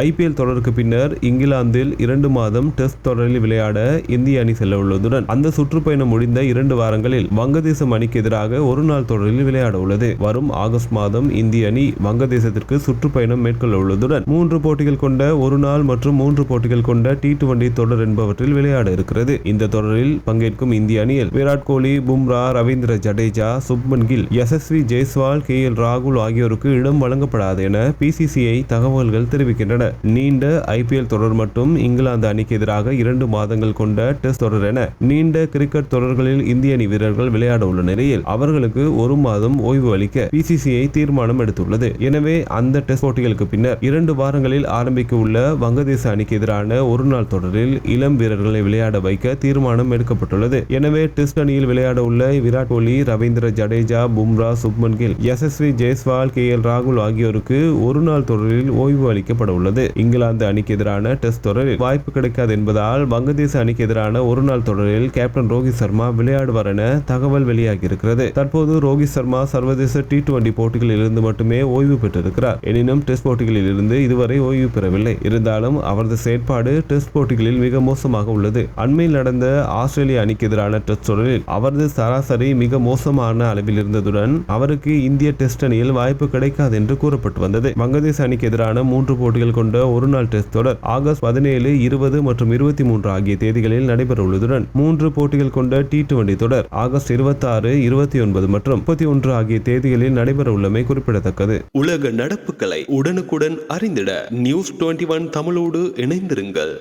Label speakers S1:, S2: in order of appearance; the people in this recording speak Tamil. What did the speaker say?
S1: ஐபிஎல் தொடருக்கு பின்னர் இங்கிலாந்தில் இரண்டு மாதம் டெஸ்ட் தொடரில் விளையாட இந்திய அணி செல்ல உள்ளதுடன் அந்த சுற்றுப்பயணம் முடிந்த இரண்டு வாரங்களில் வங்கதேசம் அணிக்கு எதிராக ஒரு நாள் தொடரில் விளையாட உள்ளது. வரும் ஆகஸ்ட் மாதம் இந்திய அணி வங்கதேசத்திற்கு சுற்றுப்பயணம் மேற்கொள்ள உள்ளதுடன் மூன்று போட்டிகள் கொண்ட ஒரு நாள் மற்றும் மூன்று போட்டிகள் கொண்ட டி டுவெண்டி தொடர் என்பவற்றில் விளையாட இருக்கிறது. இந்த தொடரில் பங்கேற்கும் இந்திய அணியில் விராட் கோலி பும்ரா ரவீந்திர ஜடேஜா சுப்மன் கில் யசஸ்வி ஜெய்ஸ்வால் கே எல் ராகுல் ஆகியோருக்கு இடம் வழங்கப்படாது என பிசிசிஐ தகவல்கள் தெரிவிக்கின்றன. நீண்ட ஐபிஎல் தொடர் மட்டும் இங்கிலாந்து அணிக்கு எதிராக இரண்டு மாதங்கள் கொண்ட டெஸ்ட் தொடர் என நீண்ட கிரிக்கெட் தொடர்களில் இந்திய அணி வீரர்கள் விளையாட உள்ள நிலையில் அவர்களுக்கு ஒரு மாதம் ஓய்வு அளிக்க பிசிசிஐ தீர்மானம் எடுத்துள்ளது. எனவே அந்த டெஸ்ட் போட்டிகளுக்கு பின்னர் இரண்டு வாரங்களில் ஆரம்பிக்க உள்ள வங்கதேச அணிக்கு எதிரான ஒரு நாள் தொடரில் இளம் வீரர்களை விளையாட வைக்க தீர்மானம் எடுக்கப்பட்டுள்ளது. எனவே டெஸ்ட் அணியில் விளையாட உள்ள விராட் கோலி ரவீந்திர ஜடேஜா பும்ரா சுப்மன் கில் யசஸ்வி ஜெய்ஸ்வால் கே எல் ராகுல் ஆகியோருக்கு ஒரு நாள் தொடரில் ஓய்வு அளிக்கப்பட உள்ளது. இங்கிலாந்து அணிக்கு எதிரான டெஸ்ட் தொடரில் வாய்ப்பு கிடைக்காது என்பதால் வங்கதேச அணிக்கு எதிரான ஒரு நாள் தொடரில் கேப்டன் ரோஹித் சர்மா விளையாடுவார் என தகவல் வெளியாகி இருக்கிறது தற்போது ரோஹித் சர்மா சர்வதேச டி டுவெண்டி போட்டிகளில் இருந்து மட்டுமே ஓய்வு பெற்றிருக்கிறார். எனினும் டெஸ்ட் போட்டிகளில் இருந்து இதுவரை ஓய்வு பெறவில்லை. இருந்தாலும் அவரது செயற்பாடு டெஸ்ட் போட்டிகளில் மிக மோசமாக உள்ளது. அண்மையில் நடந்த ஆஸ்திரேலிய அணிக்கு எதிரான டெஸ்ட் தொடரில் அவரது சராசரி மிக மோசமான அளவில் இருந்ததுடன் அவருக்கு இந்திய டெஸ்ட் அணியில் வாய்ப்பு கிடைக்காது என்று கூறப்பட்டு வந்தது. வங்கதேச அணிக்கு எதிரான மூன்று போட்டிகள் கொண்ட ஒரு நாள் டெஸ்ட் தொடர் ஆகஸ்ட் பதினேழு இருபது மற்றும் இருபத்தி மூன்று ஆகிய தேதிகளில் நடைபெற உள்ளதுடன் மூன்று போட்டிகள் கொண்ட டி டுவெண்டி தொடர் ஆகஸ்ட் இருபத்தி ஆறு இருபத்தி ஒன்பது மற்றும் முப்பத்தி ஒன்று ஆகிய தேதிகளில் நடைபெறவுள்ளமை குறிப்பிடத்தக்கது.
S2: உலக நடப்புகளை உடனுக்குடன் அறிந்திட நியூஸ் டுவெண்ட்டி ஒன் தமிழோடு இணைந்திருங்கள்.